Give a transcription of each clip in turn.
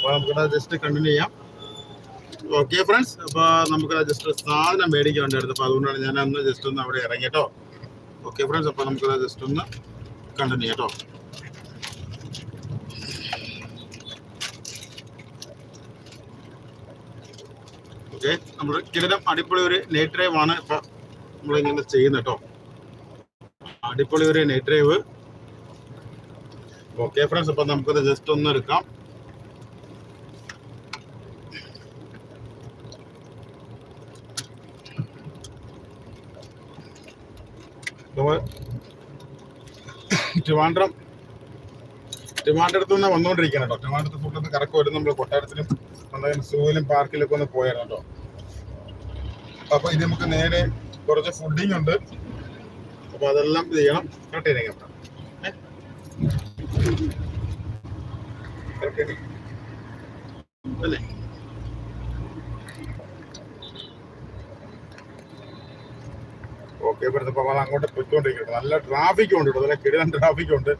അപ്പോൾ നമുക്ക് just continue ചെയ്യാം. ഓക്കെ ഫ്രണ്ട്സ് അപ്പോൾ നമുക്ക് ജസ്റ്റ് സാധനം മേടിക്കാൻ ഉണ്ടായിരുന്നു അപ്പോൾ അതുകൊണ്ടാണ് ഞാൻ അന്ന് ജസ്റ്റ് ഒന്ന് അവിടെ ഇറങ്ങി കേട്ടോ. ഓക്കെ ഫ്രണ്ട്സ് അപ്പോൾ നമുക്ക് ജസ്റ്റ് ഒന്ന് കണ്ടിന്യൂ കേട്ടോ. ഓക്കെ നമ്മൾ കിടിലം അടിപൊളി ഒരു നൈറ്റ് ആണ് ഇപ്പൊ നമ്മളിങ്ങനെ ചെയ്യുന്നത് കേട്ടോ. അടിപൊളി ഒരു നൈറ്റ് ഡ്രൈവ് ഓക്കെ ഫ്രണ്ട്സ് അപ്പൊ നമുക്കത് ജസ്റ്റ് ഒന്ന് എടുക്കാം. ട്രിവാൻഡ്രം ട്രിവാൻഡ്രത്ത് നിന്ന് വന്നുകൊണ്ടിരിക്കണം കേട്ടോ. ട്രിവാൻഡ്രത്ത് ഫുഡ് കറക്കം വരും നമ്മൾ കൊട്ടാരത്തിലും എന്തായാലും സൂവിലും പാർക്കിലൊക്കെ ഒന്ന് പോയായിരുന്നു കേട്ടോ. അപ്പൊ ഇത് നമുക്ക് നേരെ കുറച്ച് ഫുഡിങ് ഉണ്ട്. അപ്പൊ അതെല്ലാം ചെയ്യണം. കട്ട് ചെയ്തേക്കാം. ഓക്കെ ഫ്രണ്ട്സ് അപ്പൊ നമ്മൾ അങ്ങോട്ട് പോയിക്കൊണ്ടിരിക്കട്ടെ നല്ല ട്രാഫിക് ഉണ്ട് കേട്ടോ. നല്ല കിടിലൻ ട്രാഫിക് ഉണ്ട്.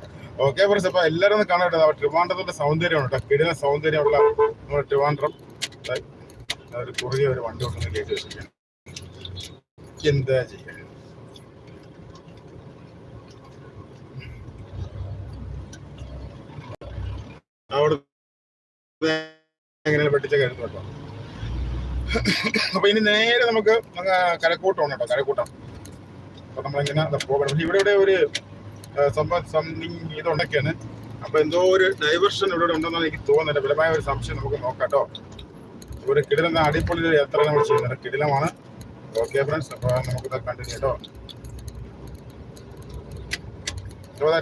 ഓക്കെ ഫ്രണ്ട്സ് അപ്പൊ എല്ലാവരും ഒന്ന് കാണാം കേട്ടോ. ട്രിവാൻഡ്രത്തിന്റെ സൗന്ദര്യമാണ് കേട്ടോ. കിടിലൻ സൗന്ദര്യമുള്ള നമ്മുടെ ട്രിവാൻഡ്രം. ഒരു കുറുകിയ ഒരു വണ്ടി ഉണ്ടെന്ന് കയറ്റി വെച്ചിരിക്കുകയാണ്. എന്താ ചെയ്യാ? അവിടെ എങ്ങനെ പഠിച്ച കരുതു കേട്ടോ. അപ്പൊ ഇനി നേരെ നമുക്ക് കരക്കൂട്ടം കരക്കൂട്ടമാണ് കേട്ടോ. കരക്കൂട്ടം. അപ്പൊ നമ്മളിങ്ങനെ പോകണം പക്ഷെ ഇവിടെ ഇവിടെ ഒരു സംഭവം സംതിങ് ഇതുണ്ടൊക്കെയാണ് അപ്പൊ എന്തോ ഒരു ഡൈവേർഷൻ ഇവിടെ ഉണ്ടെന്നാണ് എനിക്ക് തോന്നുന്നത്. വിലമായ ഒരു സംശയം നമുക്ക് നോക്കാം കേട്ടോ. ഒരു കിടിലം അടിപൊളി യാത്ര നമ്മൾ ചെയ്യുന്നത്. കിടിലമാണ്. ഓക്കെ ഫ്രണ്ട്സ് അപ്പൊ നമുക്കിത് കണ്ടിന്യൂ കേട്ടോ.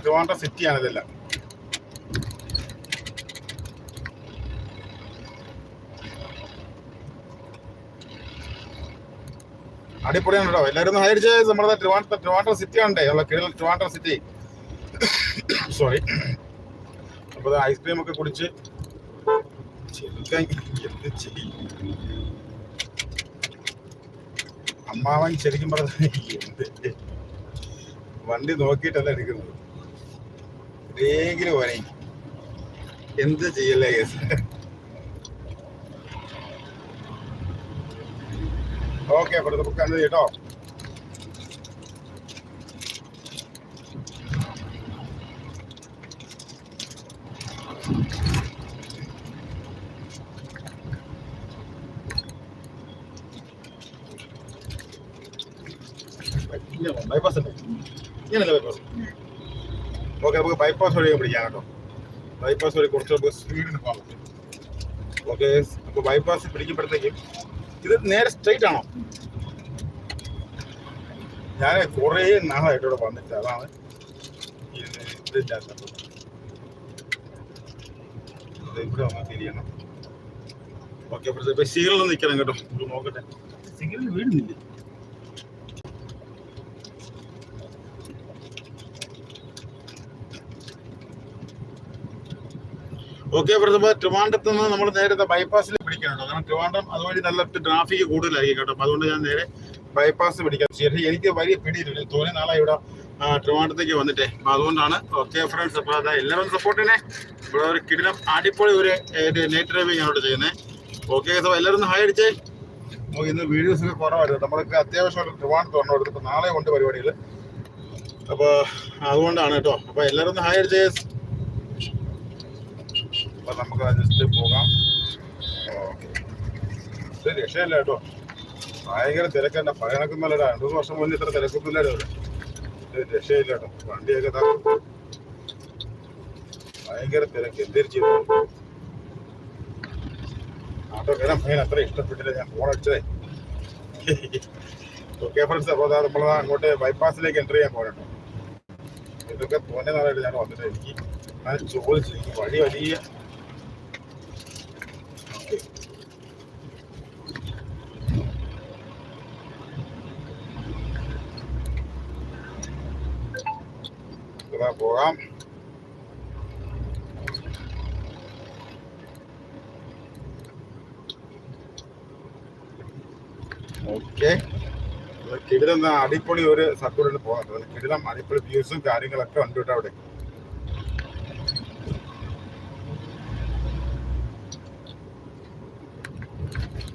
ട്രിവാൻഡ്രം സിറ്റിയാണ് ഇതെല്ലാം. അടിപൊളിയാണ് എല്ലാവരും ഒന്ന് നമ്മുടെ ട്രിവാൻഡ്രം ട്രിവാൻഡ്രം സിറ്റി ഉണ്ടേ ഉള്ള കീഴിൽ സിറ്റി സോറി അപ്പോൾ ഐസ്ക്രീം ഒക്കെ കുടിച്ച് എന്ത് അമ്മാവൻ ശരിക്കും പറഞ്ഞ എന്ത്? വണ്ടി നോക്കിയിട്ടല്ല എടുക്കുന്നത്. എന്ത് ചെയ്യല്ലേ കേസ് ഓക്കെ അപ്പോൾ നമുക്ക് കണ്ടു കേട്ടോ. ബൈപ്പാസ് അല്ലേ ബൈപ്പാസ് ഓക്കെ നമുക്ക് ബൈപ്പാസ് വഴി പിടിക്കാം കേട്ടോ. ബൈപ്പാസ് വഴി കുറച്ച് നമുക്ക് സ്പീഡിന് പറ്റും. ഓക്കെ അപ്പോൾ ബൈപ്പാസ് പിടിക്കുമ്പോഴത്തേക്കും ഇത് നേരെ സ്ട്രൈറ്റ് ആണോ? ഞാൻ കുറേ നാളായിട്ട് ഇവിടെ വന്നിട്ട് അതാണ് ഇവിടെ തിരിയണം. ഓക്കെ ഇപ്പൊ സിഗ്നൽ നിൽക്കണം കേട്ടോ. ഇത് നോക്കട്ടെ. സിഗ്നൽ വീടുന്നില്ല? ഓക്കെ പ്രഥമ ട്രിവാൻഡ്രത്ത് നിന്ന് നമ്മൾ നേരത്തെ ബൈപ്പാസിൽ പിടിക്കണം കേട്ടോ കാരണം ട്രിവാൻഡ്രം അതുവഴി നല്ല ട്രാഫിക് കൂടുതലായിരിക്കും കേട്ടോ. അതുകൊണ്ട് ഞാൻ നേരെ ബൈപ്പാസ് പിടിക്കാം. ശരി എനിക്ക് വലിയ പിടിയില്ല. തോന്നിയ നാളായി ഇവിടെ ട്രിവാൻഡ്രത്തേക്ക് വന്നിട്ടേ. അപ്പൊ അതുകൊണ്ടാണ് ഓക്കെ ഫ്രണ്ട്സ് അപ്പൊ അതാ എല്ലാവരും സപ്പോർട്ട് തന്നെ ഇവിടെ ഒരു കിടിലം അടിപൊളി ഒരു നൈറ്റ് ഡ്രൈവിംഗ് ആണ് ചെയ്യുന്നത് ഓക്കെ സോ എല്ലാവരും ഹൈ അടിച്ചേ. ഇന്ന് വീഡിയോസ് ഒക്കെ കുറവായിരുന്നു നമ്മൾക്ക് അത്യാവശ്യം ട്രിവാൻഡ്രത്ത് വന്നു എടുത്തപ്പോൾ നാളെ കൊണ്ട് പരിപാടികൾ അപ്പോൾ അതുകൊണ്ടാണ് കേട്ടോ. അപ്പോൾ എല്ലാവരും ഹൈ അടിച്ചേ. അപ്പൊ നമുക്ക് ജസ്റ്റ് പോകാം. ഇത് രക്ഷയില്ല കേട്ടോ ഭയങ്കര തിരക്കല്ല പഴയണക്കുന്നല്ലടാ രണ്ടു വർഷം മുന്നേ ഇത്ര തിരക്കൊന്നുമില്ലല്ലോ ഇവിടെ. രക്ഷയില്ല കേട്ടോ വണ്ടിയൊക്കെ ഭയങ്കര തിരക്ക്. എന്തൊരു ചെയ്തു ആട്ടോ കയറാൻ ഭയങ്കര അത്ര ഇഷ്ടപ്പെട്ടില്ല. ഞാൻ ഫോൺ അടിച്ചതേ. ഓക്കെ ഫ്രണ്ട്സ് അപ്പോൾ നമ്മൾ അങ്ങോട്ട് ബൈപ്പാസിലേക്ക് എന്റർ ചെയ്യാൻ പോകണം ഇതൊക്കെ തോന്നിയ നാളായിട്ട് ഞാൻ വന്നിട്ട് എനിക്ക് ഞാൻ ചോദിച്ചു. എനിക്ക് വഴി വലിയ ഇതാ പോകാം ഓക്കെ കിടിലം അടിപൊളി ഒരു സർക്യൂട്ടിൽ പോകുന്നുണ്ട് കിടിലം അടിപൊളി വ്യൂസും കാര്യങ്ങളൊക്കെ ഉണ്ട് കേട്ടോ അവിടെ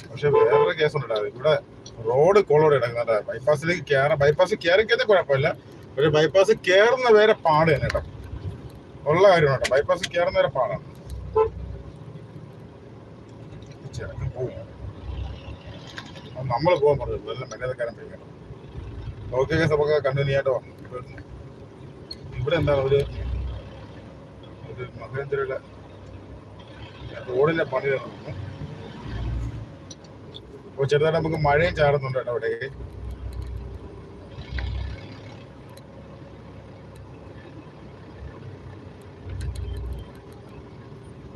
പക്ഷെ വേറൊരു കേസ് ഉണ്ട് ഇവിടെ റോഡ് കോളോടെ കിടക്കുന്നുണ്ട് ബൈപ്പാസിലേക്ക് കയറാം. ബൈപ്പാസ് കയറി കഴിഞ്ഞാൽ കുഴപ്പമില്ല. പക്ഷെ ബൈപ്പാസ് കയറുന്ന വരെ പാട് തന്നെ കേട്ടോ. ഉള്ള കാര്യമാണ് കേട്ടോ. ബൈപ്പാസ് കയറുന്ന വരെ പാടാണ്. നമ്മൾ പോകാൻ പറഞ്ഞു. എല്ലാം മര്യാദക്കാരൻ പോയി കേട്ടോ. ഓക്കെ കേസ് നമുക്ക് കണ്ടിന്യൂ ആയിട്ടോ ഇവിടെ എന്താണ് ഒരു ഒരു മഹേന്ദ്രയുടെ റോഡിന്റെ പണി അപ്പോൾ ചെറുതായിട്ട് നമുക്ക് മഴയും ചാടുന്നുണ്ട് കേട്ടോ അവിടെ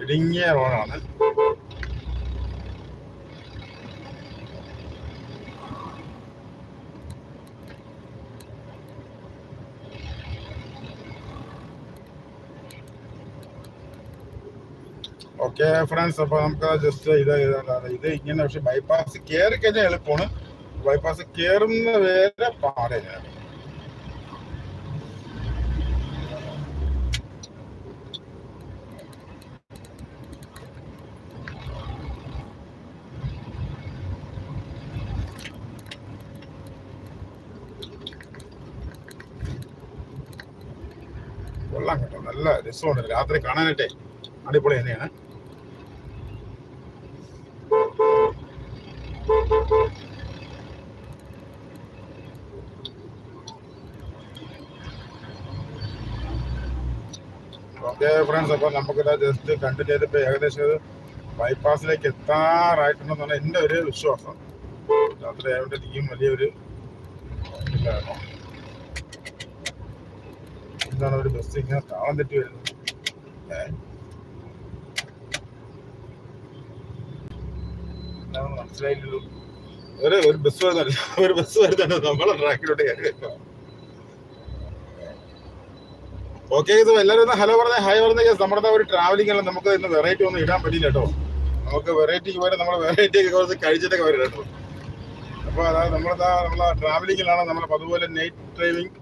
ഇടുങ്ങിയ റോഡാണ് ഓക്കെ ഫ്രണ്ട്സ് അപ്പൊ നമുക്ക് ജസ്റ്റ് ഇത്. ഇത് ഇങ്ങനെ പക്ഷെ ബൈപ്പാസ് കയറി കഴിഞ്ഞാൽ എളുപ്പമാണ് ബൈപ്പാസ് കയറുന്ന വരെ പാടെ കൊള്ളാം കേട്ടോ. നല്ല രസമുണ്ട് രാത്രി കാണാനായിട്ടേ അടിപൊളി തന്നെയാണ് ഫ്രണ്ട്സ് അപ്പൊ നമുക്കിത് ജസ്റ്റ് കണ്ടിന്യൂ ചെയ്തിപ്പോ ഏകദേശം ഒരു ബൈപ്പാസിലേക്ക് എത്താറായിട്ടുണ്ടെന്നാണ് എന്റെ ഒരു വിശ്വാസം. രാത്രി ആയതുകൊണ്ട് എനിക്കും വലിയൊരു ഇതാണ് എന്താണ് ഒരു ബസ് ഇങ്ങനെ താളം തെറ്റി വരുന്നത്. മനസ്സിലായില്ലല്ലോ. ഒരു ഒരു ബസ് വരുന്നുണ്ട് ഒരു ബസ് വരുന്നുണ്ട് നമ്മളെ ട്രാക്കിലോട്ട് കയറി ഓക്കെ ഇത് എല്ലാവരും ഒന്ന് ഹലോ പറഞ്ഞ. ഹായ് പറഞ്ഞ കേസ് നമ്മുടെ ഒരു ട്രാവലിംഗ് അല്ല. നമുക്ക് ഇന്ന് വെറൈറ്റി ഒന്നും ഇടാൻ പറ്റില്ല കേട്ടോ. നമുക്ക് വെറൈറ്റിക്ക് പോലെ നമ്മൾ വെറൈറ്റി ഒക്കെ കുറച്ച് കഴിച്ചിട്ടൊക്കെ വരും കേട്ടോ. അപ്പൊ അതായത് നമ്മളെന്താ നമ്മളെ ട്രാവലിംഗിലാണ് നമ്മൾ അതുപോലെ നൈറ്റ് ഡ്രൈവിംഗ്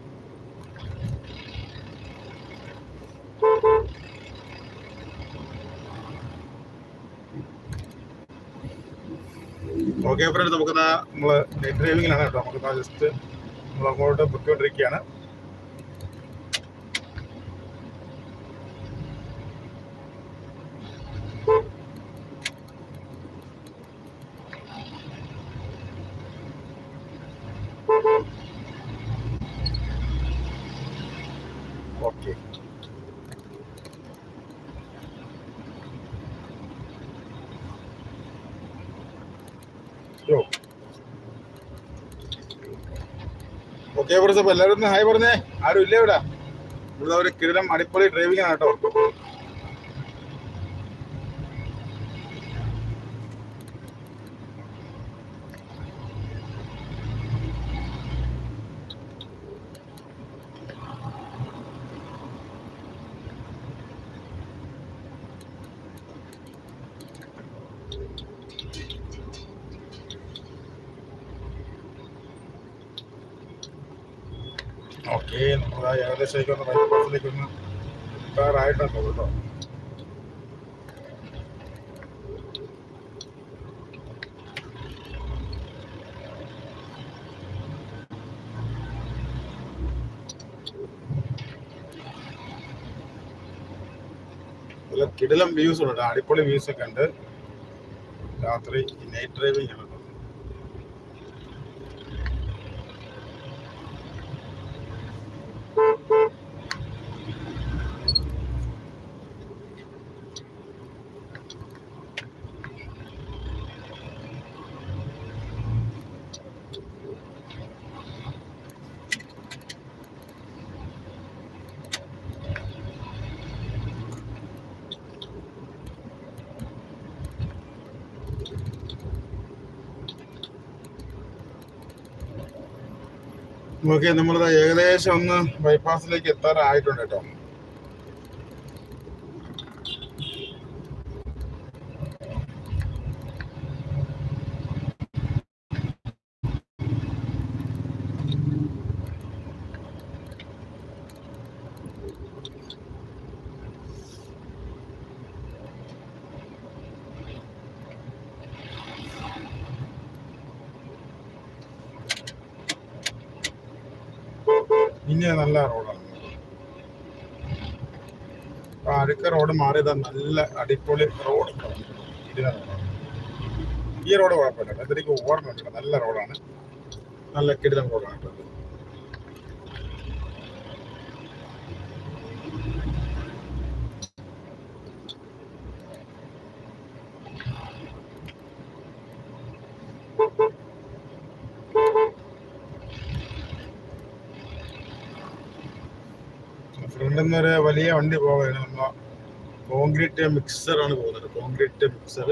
ഓക്കെ ഫ്രണ്ട് നമുക്ക് നമ്മൾ നൈറ്റ് ഡ്രൈവിംഗിലാണ് കേട്ടോ. നമുക്ക് ജസ്റ്റ് നമ്മൾ അങ്ങോട്ട് പൊയ്ക്കൊണ്ടിരിക്കുകയാണ് ഓക്കെ യോ ഓക്കെ ബ്രോ അപ്പൊ എല്ലാവരും ഹായ് പറഞ്ഞേ. ആരും ഇല്ലേ ഇവിടെ? ഇവിടെ ഒരു കിരീടം അടിപൊളി ഡ്രൈവിംഗ് ആണ് കേട്ടോ. ഓക്കെ നമ്മൾ ഏകദേശം ഒന്ന് ബൈപ്പാസിലേക്ക് ഒന്ന് എത്താറായിട്ടുണ്ട് കേട്ടോ. കിടിലം വ്യൂസ് ഉണ്ട് അടിപൊളി വ്യൂസ് ഒക്കെ ഉണ്ട്. രാത്രി നൈറ്റ് ഡ്രൈവിംഗ് ആണ് കേട്ടോ ഓക്കെ നമ്മളിത് ഏകദേശം ഒന്ന് ബൈപ്പാസിലേക്ക് എത്താറായിട്ടുണ്ട് കേട്ടോ. നല്ല റോഡാണ് അഴുക്ക റോഡ് മാറിയതാ നല്ല അടിപൊളി റോഡ് ഈ റോഡ് കുഴപ്പമില്ല. അതെനിക്ക് ഓർമ്മ നല്ല റോഡാണ് നല്ല കിടിലം റോഡാണ് കേട്ടോ ഇത്. ഫ്രണ്ടിൽ നിന്ന് ഒരു വലിയ വണ്ടി പോവുകയാണ്. നമ്മൾ കോൺക്രീറ്റ് മിക്സർ ആണ് പോകുന്നത്. കോൺക്രീറ്റ് മിക്സർ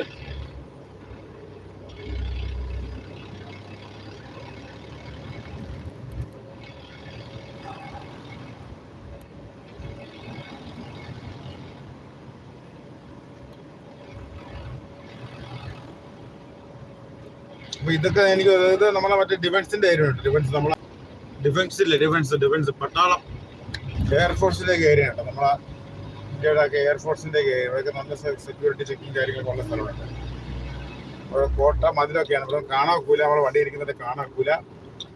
അപ്പൊ ഇതൊക്കെ എനിക്ക് അതായത് നമ്മളെ മറ്റേ ഡിഫൻസിന്റെ ഏരിയ ഡിഫൻസ് നമ്മളെ ഡിഫൻസ് ഇല്ല? ഡിഫൻസ് ഡിഫൻസ് പട്ടാളം. എയർഫോഴ്സിന്റെ ഏരിയ ഉണ്ട് നമ്മളെ ഇന്ത്യയുടെ ഒക്കെ എയർഫോഴ്സിന്റെ ഏരിയ നല്ല സെക്യൂരിറ്റി ചെക്കിങ് കാര്യങ്ങളൊക്കെ ഉള്ള സ്ഥലമുണ്ട്. കോട്ട മതിലൊക്കെയാണ്. ഇവിടെ കാണാൻ ഒക്കൂല നമ്മളെ വണ്ടി ഇരിക്കുന്നത് കാണാൻ ഒക്കൂല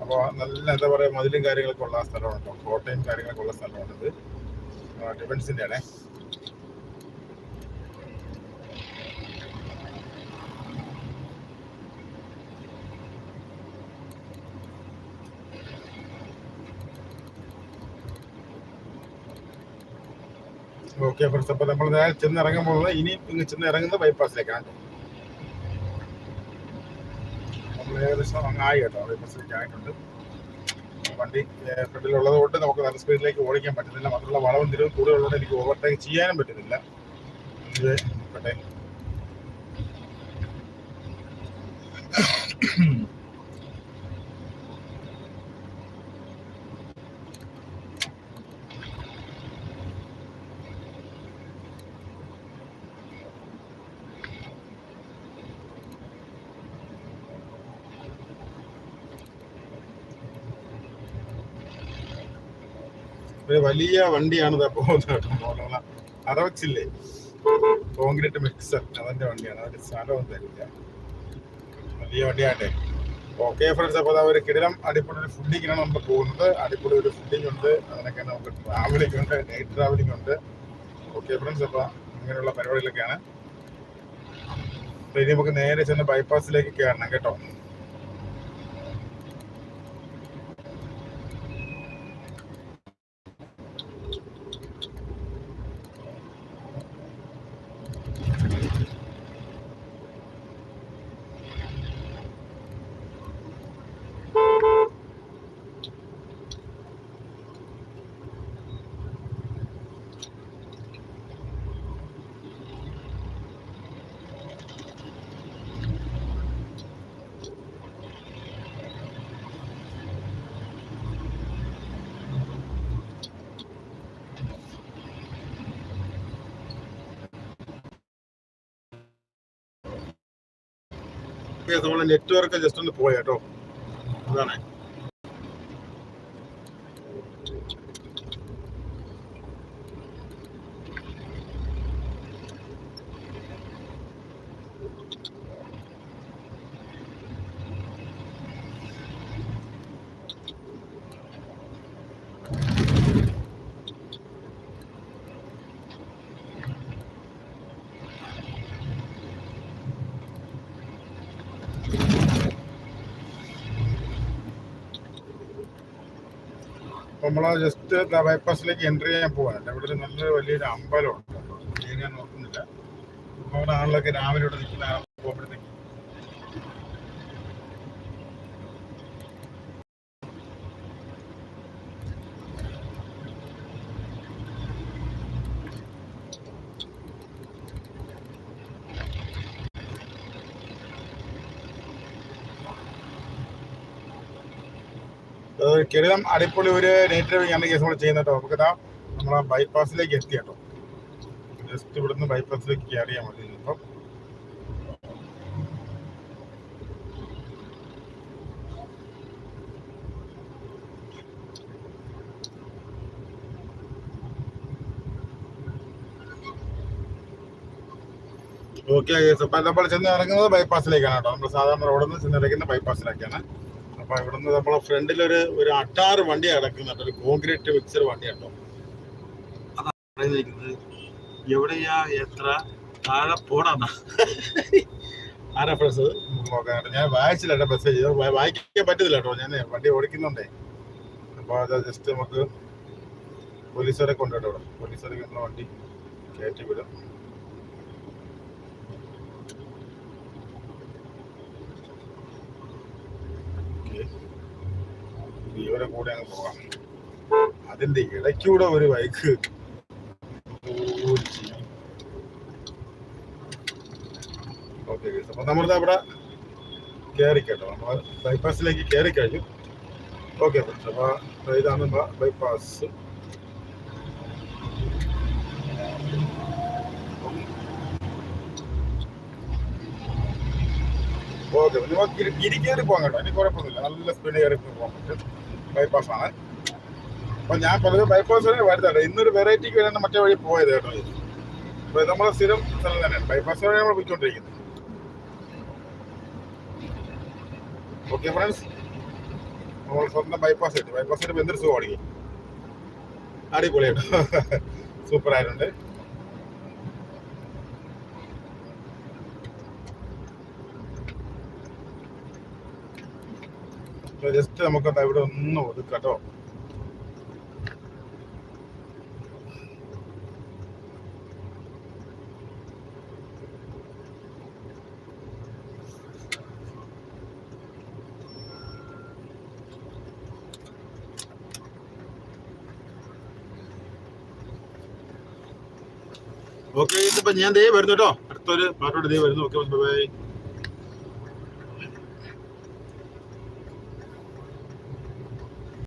അപ്പോൾ നല്ല എന്താ പറയുക മതിലും കാര്യങ്ങളൊക്കെ ഉള്ള സ്ഥലമാണ് കേട്ടോ കോട്ടയും കാര്യങ്ങളൊക്കെ ഉള്ള സ്ഥലമാണിത് ഡിഫൻസിന്റെ ആണേ ഓക്കെ ഫ്രണ്ട്സ് അപ്പോൾ നമ്മൾ നേരെ ചെന്ന് ഇറങ്ങുമ്പോൾ ഇനി ഇങ്ങ് ചെന്ന് ഇറങ്ങുന്ന ബൈപ്പാസിലേക്കാണ് നമ്മൾ ഏകദേശം അങ്ങായി കേട്ടോ. ബൈപ്പാസിലേക്ക് ആയിട്ടുണ്ട്. വണ്ടി ഫ്രണ്ടിലുള്ളത് കൊണ്ട് നമുക്ക് നല്ല സ്പീഡിലേക്ക് ഓടിക്കാൻ പറ്റുന്നില്ല. മാത്രമല്ല വളവും തിരിവും കൂടുതലുള്ളത് എനിക്ക് ഓവർടേക്ക് ചെയ്യാനും പറ്റുന്നില്ല. ഇത് നോക്കട്ടെ ഒരു വലിയ വണ്ടിയാണ് അറവച്ചില്ലേ കോൺക്രീറ്റ് മിക്സർ. അതിന്റെ വണ്ടിയാണ്. അതിന്റെ സ്ഥലമൊന്നും തരില്ല. വലിയ വണ്ടിയാട്ടെ ഓക്കെ ഫ്രണ്ട്സ് അപ്പോൾ ഒരു കിടിലം അടിപൊളി ഒരു ഫുഡിങ്ങിനാണ് നമ്മൾ പോകുന്നത്. അടിപൊളി ഒരു ഫുഡിംഗ് ഉണ്ട്. അതിനൊക്കെ നമുക്ക് ട്രാവലിംഗ് ഉണ്ട് നൈറ്റ് ട്രാവലിംഗ് ഉണ്ട്. ഓക്കെ ഫ്രണ്ട്സ് അപ്പോൾ അങ്ങനെയുള്ള പരിപാടികളൊക്കെയാണ്. ഇനി നമുക്ക് നേരെ ചെന്ന് ബൈപ്പാസിലേക്ക് കയറണം കേട്ടോ. നമ്മളെ നെറ്റ്വർക്ക് ജസ്റ്റ് ഒന്ന് പോയാട്ടോ കേട്ടോ. അതാണ് നമ്മൾ ജസ്റ്റ് ബൈപ്പാസിലേക്ക് എൻട്രി ചെയ്യാൻ പോവാണ്. അവിടെ ഒരു നല്ലൊരു വലിയൊരു അമ്പലമുണ്ട്. ഞാൻ നോക്കുന്നില്ല. അവിടെ ആളുകളൊക്കെ രാവിലെ ഇവിടെ നിൽക്കുന്ന കിടിലം അടിപൊളി ഒരു നൈറ്റ് ഡ്രൈവിംഗ് ആണ് കേസ് നമ്മൾ ചെയ്യുന്നത് കേട്ടോ. നമുക്ക് ഇതാ ആ ബൈപ്പാസിലേക്ക് എത്തി കേട്ടോ. ജസ്റ്റ് ഇവിടുന്ന് ബൈപ്പാസിലേക്ക് കയറിയാൽ മതി ഇപ്പം ഓക്കെ അപ്പം നമ്മൾ ചെന്ന് ഇറങ്ങുന്നത് ബൈപ്പാസിലേക്കാണ് കേട്ടോ. നമ്മൾ സാധാരണ റോഡിൽ നിന്ന് ചെന്ന് ഇറങ്ങുന്ന ബൈപ്പാസിലേക്കാണ് അപ്പൊ ഇവിടുന്ന് നമ്മളെ ഫ്രണ്ടിലൊരു ഒരു അട്ടാറ് വണ്ടി കിടക്കുന്നുണ്ട് ഒരു കോൺക്രീറ്റ് മിക്സർ വണ്ടി ഉണ്ടോ അതാണ് പറയുന്നത് എവിടെയാ എത്ര? താഴെ പോടാന്നാ. ആരാ ഫ്രണ്ട്സ് നമുക്ക് ഞാൻ വായിച്ചില്ല കേട്ടോ മെസ്സേജ് വായിക്കാൻ പറ്റത്തില്ല കേട്ടോ. ഞാൻ വണ്ടി ഓടിക്കുന്നുണ്ടേ. അപ്പൊ അത് ജസ്റ്റ് നമുക്ക് പോലീസുകാരെ കൊണ്ടുവിടാം പോലീസുകാരെ കിട്ടുന്ന വണ്ടി കയറ്റി വിടും. ഇവരെ കൂടെ അങ്ങ് പോകാം. അതിന്റെ ഇടയ്ക്കൂടെ ഒരു ബൈക്ക് ഓക്കെ അപ്പൊ നമ്മളിത് അവിടെ കയറി കേട്ടോ. നമ്മൾ ബൈപ്പാസിലേക്ക് കയറി കഴിഞ്ഞു. ഓക്കെ അപ്പൊ ഇതാണ് ബൈപ്പാസ് ഓക്കെ നിങ്ങൾക്ക് ഇരി കയറി പോകാം കേട്ടോ. എനിക്ക് കുഴപ്പമൊന്നുമില്ല. നല്ല സ്പീഡ് കയറി പോകാൻ പറ്റും. ബൈപ്പാസ് ആണ്. അപ്പൊ ഞാൻ പൊതുവെ ബൈപ്പാസ് വഴി വരുന്നുണ്ട് ഇന്നൊരു വെറൈറ്റിക്ക് വേണ്ടി മറ്റേ വഴി പോയത് കേട്ടോ ഇത്. നമ്മളെ സ്ഥിരം സ്ഥലം തന്നെയാണ്. ബൈപ്പാസ് വഴി നമ്മൾ പോയിക്കൊണ്ടിരിക്കുന്നത്. ഓക്കെ ഫ്രണ്ട്സ് നമ്മൾ സ്വന്തം ബൈപ്പാസ് കിട്ടി ബൈപ്പാസ് കിട്ടുമ്പോൾ എന്തൊരു സുഖം ഓടിക്കും അടിപൊളിയായിട്ട്. സൂപ്പർ ആയിട്ടുണ്ട് ജസ്റ്റ് നമുക്ക് ഇവിടെ ഒന്ന് ഒതുക്കട്ടോ. ഓക്കെ ഇതിപ്പോ ഞാൻ ദേ വരുന്നു കേട്ടോ. അടുത്തൊരു പാട്ടോട് ദേ വരുന്നു. Okay bye